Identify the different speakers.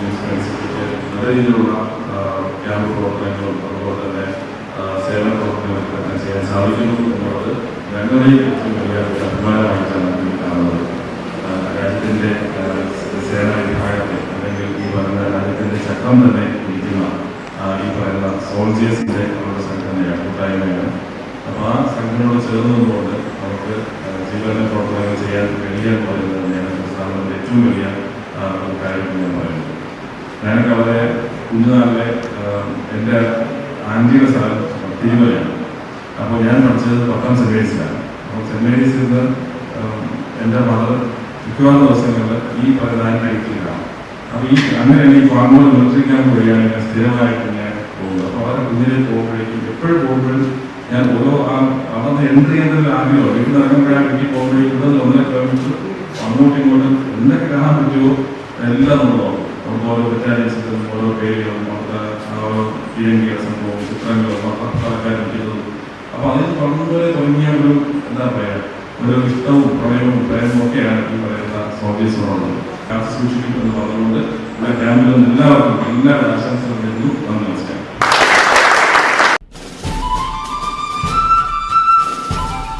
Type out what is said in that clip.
Speaker 1: നല്ല രീതിയിലുള്ള ക്യാമ്പ് പ്രവർത്തനങ്ങളും അതുപോലെ തന്നെ സേവന പ്രവർത്തനങ്ങളും ചെയ്യാൻ സാധിക്കുന്നു എന്നുള്ളത് ഞങ്ങളുടെ ഏറ്റവും വലിയ അഭിമാനമായിട്ടാണ് എനിക്ക് കാണുന്നത്. രാജ്യത്തിന്റെ സേന വിഭാഗത്തെ അല്ലെങ്കിൽ ഈ പറയുന്ന രാജ്യത്തിന്റെ ചക്രം തന്നെ ഇരിക്കുന്ന ഈ പറയുന്ന സോൾജിയേഴ്സിന്റെ അവരുടെ സംഘടനയാണ് കൂട്ടായ്മയാണ് അപ്പോൾ ആ സംഘടനയോട് ചേർന്ന് നിന്നുകൊണ്ട് നമുക്ക് ജീവന പ്രവർത്തനങ്ങൾ ചെയ്യാൻ കഴിയുക എന്ന് പറയുന്നത് തന്നെയാണ് സംസ്ഥാനത്തിന്റെ ഏറ്റവും വലിയ ഒരു കാര്യം ഞാൻ പറയുന്നത് ഞാനൊക്കെ വളരെ കുഞ്ഞുനാളിലെ എന്റെ ആന്റിയുടെ സ്ഥലം തിരുമലയാണ്. അപ്പോൾ ഞാൻ പഠിച്ചത് പത്താം സെന്റ് മേരീസിലാണ് അപ്പോൾ സെന്റ് മേരീസിൽ നിന്ന് എന്റെ മദർ മിക്കവാറും ദിവസങ്ങളിൽ ഈ പ്രധാന കഴിക്കുകയാണ് അപ്പോൾ ഈ അങ്ങനെ ഈ ഫാമുകൾ നിയന്ത്രിക്കാൻ പോവുകയാണ് ഞാൻ സ്ഥിരമായിട്ട് ഞാൻ പോകുന്നത്. അപ്പോൾ വളരെ കുഞ്ഞിനെ പോകുമ്പോഴേക്കും എപ്പോഴും പോകുമ്പോഴും ഞാൻ ഓരോ ആ അവിടെ എൻട്രി ആഗ്രഹമോ വീട്ടിൽ നിന്ന് ഇറങ്ങുമ്പോഴാണ് എനിക്ക് പോകുമ്പോഴേക്കും ഒന്നര കിലോമീറ്റർ അങ്ങോട്ടും ഇങ്ങോട്ടും എന്തൊക്കെ കാണാൻ പറ്റുമോ എല്ലാം നമ്മൾ നോക്കും. നമുക്ക് ഓരോ ബറ്റാലിയൻസിലും ഓരോ പേരുകളും അവരുടെ ഓരോ പീരങ്കിയുടെ സംഭവവും ചിത്രങ്ങളും ആൾക്കാരും ചെയ്തതും. അപ്പൊ അതിൽ പണ്ടുപോലെ തുടങ്ങിയ ഒരു എന്താ പറയാ ഒരു ഇഷ്ടവും പ്രണയവും പ്രേമവും ഒക്കെയാണ് ഈ പറയുന്ന സോൾജേഴ്സിനോടുള്ളത് കാത്തു സൂക്ഷിക്കും എന്ന് പറഞ്ഞുകൊണ്ട് ഇവിടെ ക്യാമ്പിൽ നിന്ന് എല്ലാവർക്കും എല്ലാ ആശംസകളും നന്ദി നമസ്കാരം.